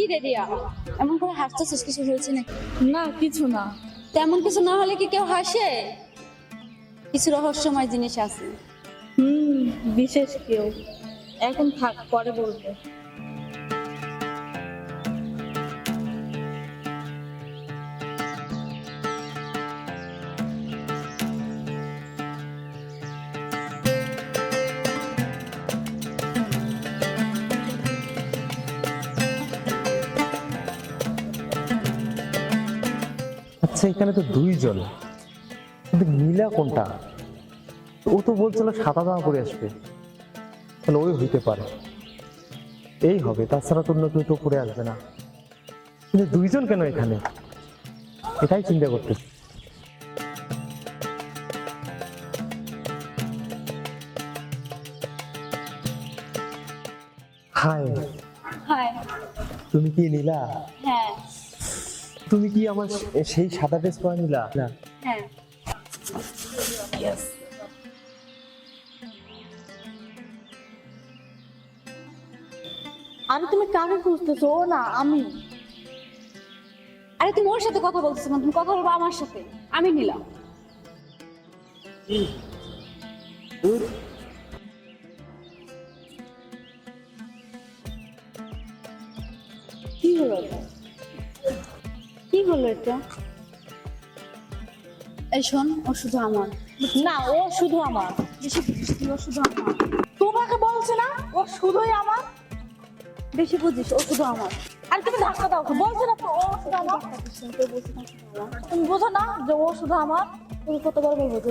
কি রে রিয়া? এমন করে হাসতেছিস কিছু হয়েছে নাকি? না কিছু না। তেমন কিছু না হলে কি কেউ হাসে? কিছু রহস্যময় জিনিস আছে। হুম বিশেষ কেউ। এখন থাক পরে বলব। আচ্ছা এখানে তো দুইজন। কিন্তু নীলা কোনটা? ও তো বলছিল সাদা জামা পরে আসবে। তাহলে ওই হইতে পারে। এই হবে তাছাড়া তো অন্য কেউ তো পরে আসবে না। কিন্তু দুইজন কেন এখানে? এটাই চিন্তা করতে। হাই হ্যাঁ। তুমি কি নীলা? হ্যাঁ। তুমি কি আমার সেই সাদা ড্রেস পরা নীলা? না। হ্যাঁ। আরে তুমি কাকে খুঁজতেছো? ও না আমি। আরে তুমি ওর সাথে কথা বলতেছো না তুমি কথা বলব আমার সাথে। আমি নিলাম। কি হলো? হলো এটা? এই শোন ও শুধু আমার। না ও শুধু আমার। বেশি বুঝিস তুই ও শুধু আমার। তোমাকে বলছে না ও শুধুই আমার? বেশি বুঝিস ও শুধু আমার। আর তুমি ধাক্কা দাও বলছে না তো ও শুধু আমার? তুমি বোঝো না যে ও শুধু আমার? তুমি কতবার বলব যে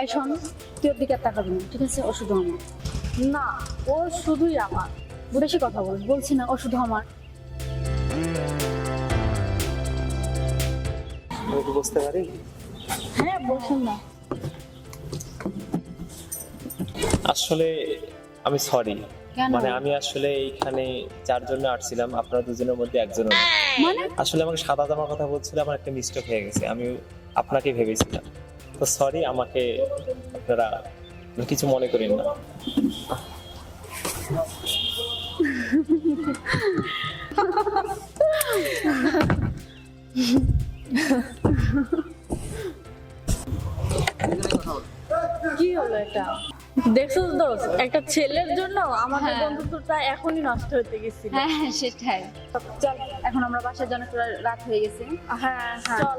এই শোন তুই ওর দিকে তাকাবি না ঠিক আছে? ও শুধু আমার। না ও শুধুই আমার। বেশি কথা বল বলছি না ও শুধু আমার। আমি একটু বুঝতে পারি? হ্যাঁ বসুন না। আসলে আমি সরি মানে আমি আসলে এইখানে যার জন্য আসছিলাম আপনারা দুজনের মধ্যে একজন মানে? আসলে আমাকে সাদা জামার কথা বলছিল আমার একটা মিস্টেক হয়ে গেছে আমি আপনাকে ভেবেছিলাম। তো সরি আমাকে আপনারা কিছু মনে করেন না। কি হলো এটা? দেখছ তো দোষ একটা ছেলের জন্য আমাদের হ্যাঁ। বন্ধুত্বটা এখনই নষ্ট হতে গেছিল। হ্যাঁ হ্যাঁ সেটাই। চল এখন আমরা বাসার জন্য রাত হয়ে গেছে। হ্যাঁ হ্যাঁ। চল।